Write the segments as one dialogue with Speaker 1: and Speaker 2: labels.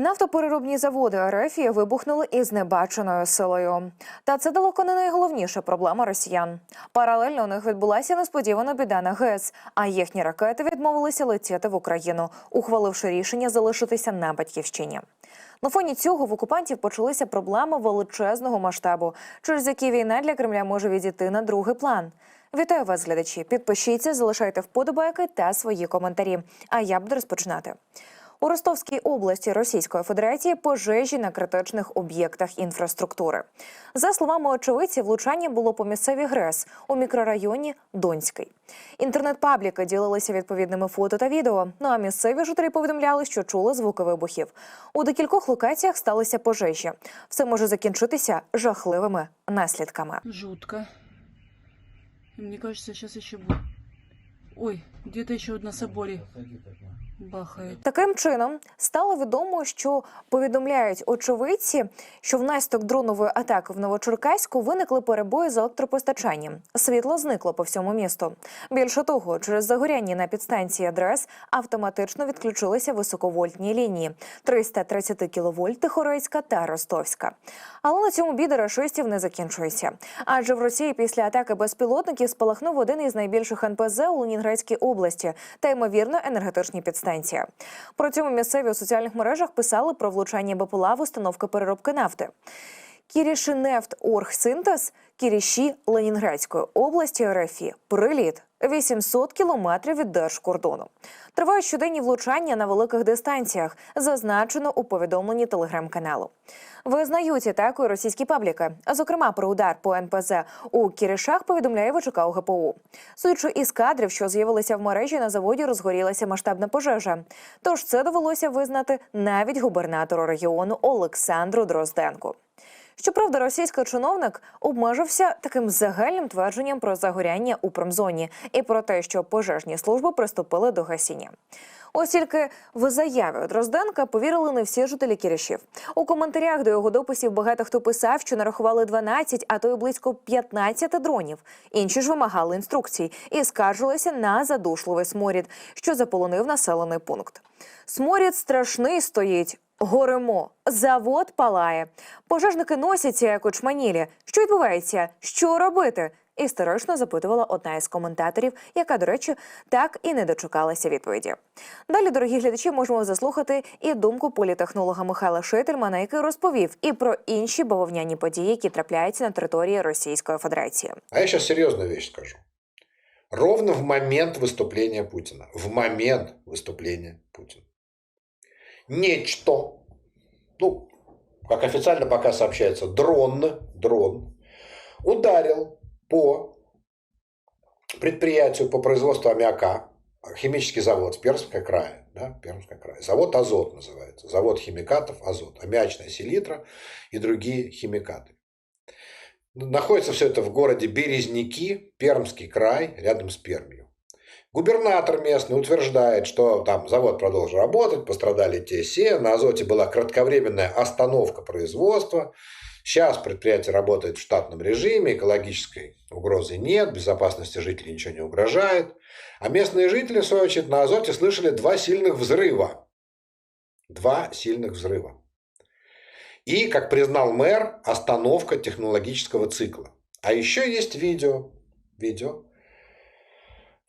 Speaker 1: Нафтопереробні заводи РФ вибухнули із небаченою силою. Та це далеко не найголовніша проблема росіян. Паралельно у них відбулася несподівана біда на ГЕС, а їхні ракети відмовилися летіти в Україну, ухваливши рішення залишитися на батьківщині. На фоні цього в окупантів почалися проблеми величезного масштабу, через які війна для Кремля може відійти на другий план. Вітаю вас, глядачі! Підпишіться, залишайте вподобайки та свої коментарі. А я буду розпочинати. У Ростовській області Російської Федерації пожежі на критичних об'єктах інфраструктури. За словами очевидців, влучання було по місцевій ГРЕС у мікрорайоні Донський. Інтернет-пабліки ділилися відповідними фото та відео. Ну а місцеві жителі повідомляли, що чули звуки вибухів. У декількох локаціях сталися пожежі. Все може закінчитися жахливими наслідками.
Speaker 2: Жутко. Мне кажется, сейчас еще будет. Ой, где-то еще вот на бахает.
Speaker 1: Таким чином стало відомо, що повідомляють очевидці, що внаслідок дронової атаки в Новочеркаську виникли перебої з електропостачанням. Світло зникло по всьому місту. Більше того, через загоряння на підстанції адрес автоматично відключилися високовольтні лінії 330 кВт Тихорецька та Ростовська. Але на цьому біди рашистів не закінчується. Адже в Росії після атаки безпілотників спалахнув один із найбільших НПЗ у Ленінградській області та ймовірно енергетичні підстанції. При цьому місцеві у соціальних мережах писали про влучання БПЛА в установки переробки нафти. Кірішинефт Оргсинтез, Кіріші Ленінградської області РФІ. Приліт 800 кілометрів від держкордону. Тривають щоденні влучання на великих дистанціях, зазначено у повідомленні телеграм-каналу. Визнають атакою російські пабліки. Зокрема, про удар по НПЗ у Кірішах повідомляє ВЧК УГПУ. Судячи із кадрів, що з'явилися в мережі, на заводі розгорілася масштабна пожежа. Тож це довелося визнати навіть губернатору регіону Олександру Дрозденку. Щоправда, російський чиновник обмежився таким загальним твердженням про загоряння у промзоні і про те, що пожежні служби приступили до гасіння. Ось тільки в заяві Дрозденка повірили не всі жителі Кірішів. У коментарях до його дописів багато хто писав, що нарахували 12, а то й близько 15 дронів. Інші ж вимагали інструкцій і скаржилися на задушливий сморід, що заполонив населений пункт. Сморід страшний стоїть. Горимо, завод палає. Пожежники носяться як очманілі. Що відбувається? Що робити? Історично запитувала одна із коментаторів, яка, до речі, так і не дочекалася відповіді. Далі, дорогі глядачі, можемо заслухати і думку політехнолога Михайла Шительмана, який розповів і про інші бавовняні події, які трапляються на території Російської Федерації.
Speaker 3: А я сейчас серьезную вещь скажу. Ровно в момент выступления Путина, в момент выступления Путина, нечто, ну, как официально пока сообщается, дрон, дрон, ударил по предприятию по производству аммиака, химический завод в Пермском крае, да, Пермском крае. Завод «Азот» называется. Завод химикатов «Азот». Аммиачная селитра и другие химикаты. Находится все это в городе Березники, Пермский край, рядом с Пермью. Губернатор местный утверждает, что там завод продолжил работать, пострадали те все, на Азоте была кратковременная остановка производства. Сейчас предприятие работает в штатном режиме, экологической угрозы нет, безопасности жителей ничего не угрожает. А местные жители, в свою очередь, на Азоте слышали два сильных взрыва. Два сильных взрыва. И, как признал мэр, остановка технологического цикла. А еще есть видео, видео,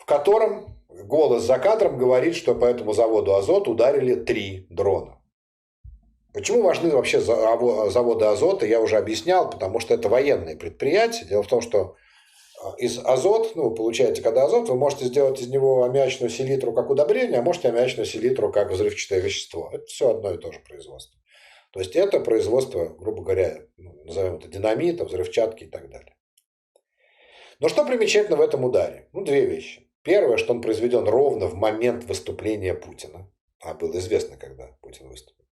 Speaker 3: котором голос за кадром говорит, что по этому заводу «Азот» ударили три дрона. Почему важны вообще заво- заводы «Азота», я уже объяснял, потому что это военные предприятия. Дело в том, что а, из азот, ну, вы получаете, когда азот, вы можете сделать из него аммиачную селитру как удобрение, а можете аммиачную селитру как взрывчатое вещество. Это все одно и то же производство. То есть это производство, грубо говоря, ну, назовем это динамита, взрывчатки и так далее. Но что примечательно в этом ударе? Ну, две вещи. Первое, что он произведен ровно в момент выступления Путина. А было известно, когда Путин выступил.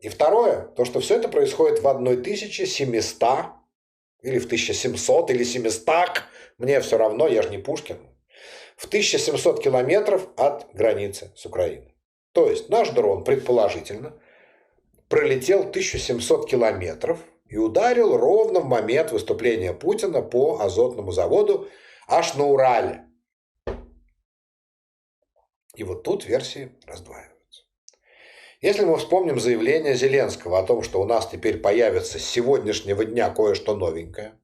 Speaker 3: И второе, то, что все это происходит в 1700 или в 1700 или 700, мне все равно, я же не Пушкин, в 1700 километров от границы с Украиной. То есть наш дрон, предположительно, пролетел 1700 километров и ударил ровно в момент выступления Путина по азотному заводу аж на Урале. И вот тут версии раздваиваются. Если мы вспомним заявление Зеленского о том, что у нас теперь появится с сегодняшнего дня кое-что новенькое,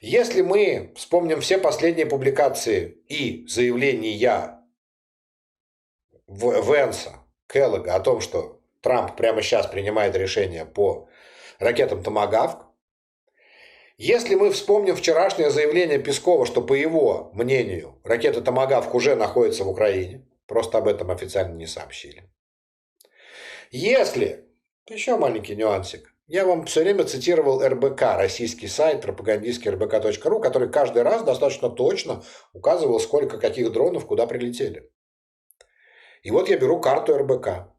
Speaker 3: если мы вспомним все последние публикации и заявления Венса, Келлога о том, что Трамп прямо сейчас принимает решение по ракетам «Томагавк», если мы вспомним вчерашнее заявление Пескова, что, по его мнению, ракета «Томагавк» уже находится в Украине, просто об этом официально не сообщили. Если, еще маленький нюансик, я вам все время цитировал РБК, российский сайт, пропагандистский rbk.ru, который каждый раз достаточно точно указывал, сколько каких дронов куда прилетели. И вот я беру карту РБК,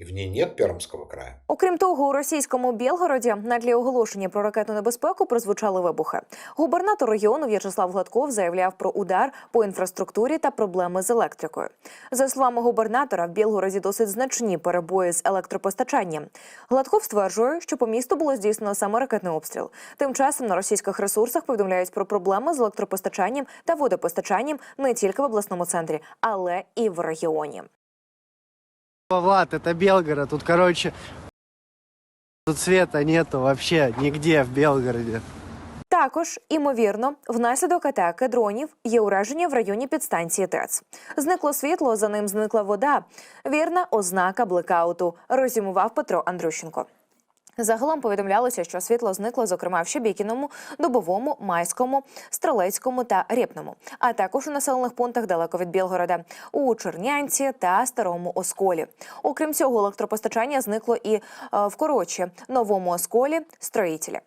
Speaker 3: в ней нет Пермского края.
Speaker 1: Окрім того, у російському Білгороді на тлі оголошення про ракетну небезпеку прозвучали вибухи. Губернатор регіону В'ячеслав Гладков заявляв про удар по інфраструктурі та проблеми з електрикою. За словами губернатора, в Білгороді досить значні перебої з електропостачанням. Гладков стверджує, що по місту було здійснено саме ракетний обстріл. Тим часом на російських ресурсах повідомляють про проблеми з електропостачанням та водопостачанням не тільки в обласному центрі, але і в регіоні.
Speaker 4: Влад, это Белгород. Тут, короче, тут света нету вообще нигде в Белгороде.
Speaker 1: Також, імовірно, внаслідок атаки дронів є ураження в районі підстанції ТЕЦ. Зникло світло, за ним зникла вода. Вірна ознака блекауту, розумував Петро Андрющенко. Загалом повідомлялося, що світло зникло, зокрема в Щебікіному, Дубовому, Майському, Стрелецькому та Рєпному, а також у населених пунктах далеко від Білгорода, у Чернянці та Старому Осколі. Окрім цього, електропостачання зникло і е, в Корочі, Новому Осколі, Строїтелі.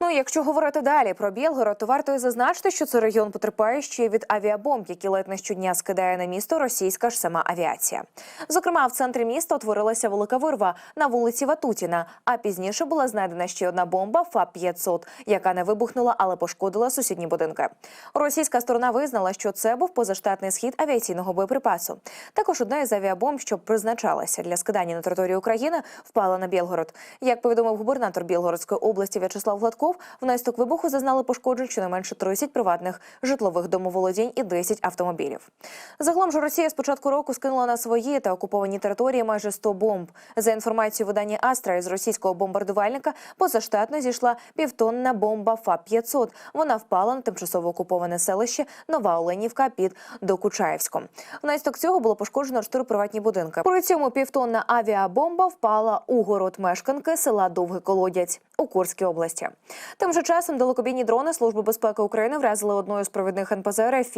Speaker 1: Ну, якщо говорити далі про Білгород, то варто і зазначити, що цей регіон потерпає ще від авіабомб, які ледь не щодня скидає на місто російська ж сама авіація. Зокрема, в центрі міста утворилася велика вирва на вулиці Ватутіна. А пізніше була знайдена ще одна бомба ФАП 500 яка не вибухнула, але пошкодила сусідні будинки. Російська сторона визнала, що це був позаштатний схід авіаційного боєприпасу. Також одна із авіабомб, що призначалася для скидання на територію України, впала на Білгород. Як повідомив губернатор Білгородської області В'ячеслав Гладков, внаслідок вибуху зазнали пошкоджень щонайменше 30 приватних житлових домоволодінь і 10 автомобілів. Загалом ж Росія з початку року скинула на свої та окуповані території майже 100 бомб. За інформацією видання Астра із російського бомбардувальника позаштатно зійшла півтонна бомба ФАП-500. Вона впала на тимчасово окуповане селище Нова Оленівка під Докучаєвськом. Внаслідок цього було пошкоджено чотири приватні будинки. При цьому півтонна авіабомба впала у город мешканки села Довгий Колодязь у Курській області. Тим же часом далекобійні дрони Служби безпеки України вразили одною з провідних НПЗ РФ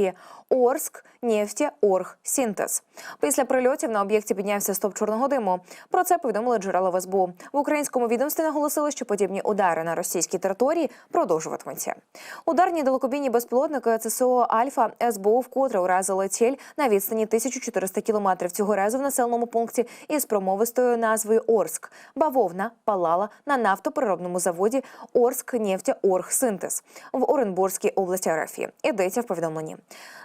Speaker 1: Орск, Нефті, Орг, Сінтез. Після прильотів на об'єкті піднявся стовп чорного диму. Про це повідомили джерела в. В українському відомстві наголосили, що подібні удари на російській території продовжуватимуться. Ударні далекобійні безпілотники ЦСО Альфа СБУ вкотре уразили ціль на відстані 1400 кілометрів. Цього разу в населеному пункті із промовистою назвою Орск. Бавовна палала на нафтопереробному заводі Орск нефтя Орг Синтез в Оренбурзькій області РФ. Йдеться в повідомленні.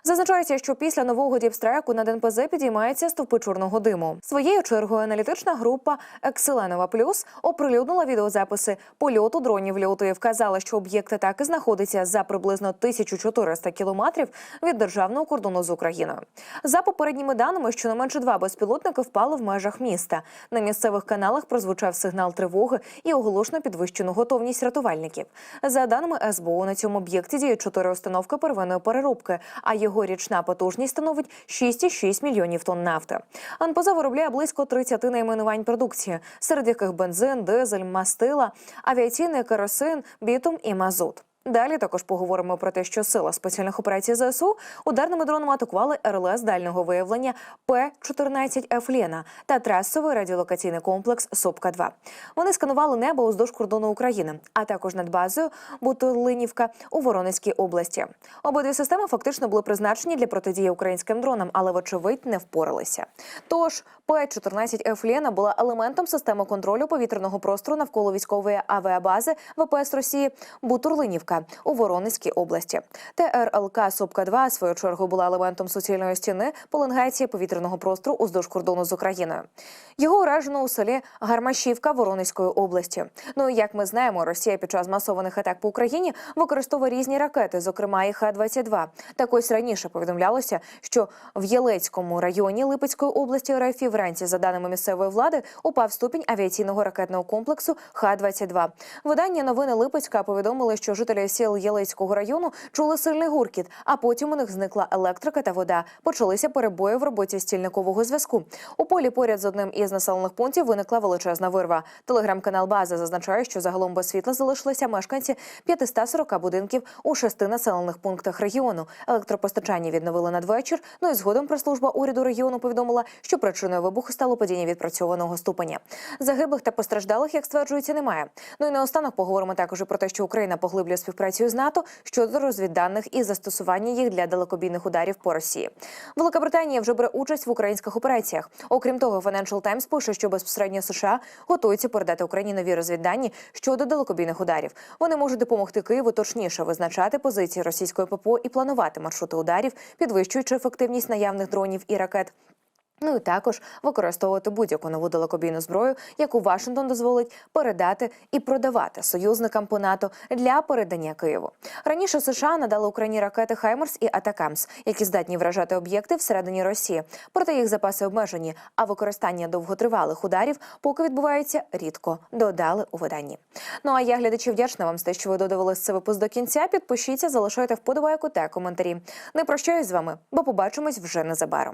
Speaker 1: Зазначається, що після нового діпстрайку над НПЗ підіймаються стовпи чорного диму. Своєю чергою аналітична група Екселенова Плюс оприлюднила відеозаписи польоту дронів льоту і вказала, що об'єкт атаки знаходиться за приблизно 1400 кілометрів від державного кордону з Україною. За попередніми даними, щонайменше два безпілотники впали в межах міста. На місцевих каналах прозвучав сигнал тривоги і оголошено підвищену готовність рятувальників. За даними СБУ, на цьому об'єкті діють чотири установки первинної переробки, а його річна потужність становить 6,6 мільйонів тонн нафти. НПЗ виробляє близько 30 найменувань продукції, серед яких бензин, дизель, мастила, авіаційний керосин, бітум і мазут. Далі також поговоримо про те, що сила спеціальних операцій ЗСУ ударними дронами атакували РЛС дальнього виявлення П-14Ф Лєна та трасовий радіолокаційний комплекс Сопка-2. Вони сканували небо уздовж кордону України, а також над базою Бутурлинівка у Воронезькій області. Обидві системи фактично були призначені для протидії українським дронам, але вочевидь не впоралися. Тож П-14Ф Лєна була елементом системи контролю повітряного простору навколо військової авіабази ВПС Росії Бутурлинівка. Авдіївка у Воронезькій області. ТРЛК Сопка 2 в свою чергу була елементом суцільної стіни пеленгації повітряного простору уздовж кордону з Україною. Його уражено у селі Гармашівка Воронезької області. Ну і як ми знаємо, Росія під час масованих атак по Україні використовує різні ракети, зокрема і Х-22. Так ось раніше повідомлялося, що в Єлецькому районі Липецької області РФ вранці, за даними місцевої влади, упав ступінь авіаційного ракетного комплексу Х-22. Видання новини Липецька повідомили, що жителі сіл Єлецького району чули сильний гуркіт, а потім у них зникла електрика та вода. Почалися перебої в роботі стільникового зв'язку. У полі поряд з одним із населених пунктів виникла величезна вирва. Телеграм-канал База зазначає, що загалом без світла залишилися мешканці 540 будинків у шести населених пунктах регіону. Електропостачання відновили надвечір. Ну і згодом прес-служба уряду регіону повідомила, що причиною вибуху стало падіння відпрацьованого ступеня. Загиблих та постраждалих, як стверджується, немає. Ну і наостанок поговоримо також і про те, що Україна поглиблює співпрацю з НАТО щодо розвідданих і застосування їх для далекобійних ударів по Росії. Велика Британія вже бере участь в українських операціях. Окрім того, Financial Times пише, що безпосередньо США готуються передати Україні нові розвіддані щодо далекобійних ударів. Вони можуть допомогти Києву точніше визначати позиції російської ППО і планувати маршрути ударів, підвищуючи ефективність наявних дронів і ракет. Ну і також використовувати будь-яку нову далекобійну зброю, яку Вашингтон дозволить передати і продавати союзникам по НАТО для передання Києву. Раніше США надали Україні ракети Хаймерс і Атакамс, які здатні вражати об'єкти всередині Росії. Проте їх запаси обмежені, а використання довготривалих ударів поки відбувається рідко. Додали у виданні. Ну а я глядачі вдячна вам за те, що ви додивились цей випуск до кінця. Підпишіться, залишайте вподобайку та коментарі. Не прощаюсь з вами, бо побачимось вже незабаром.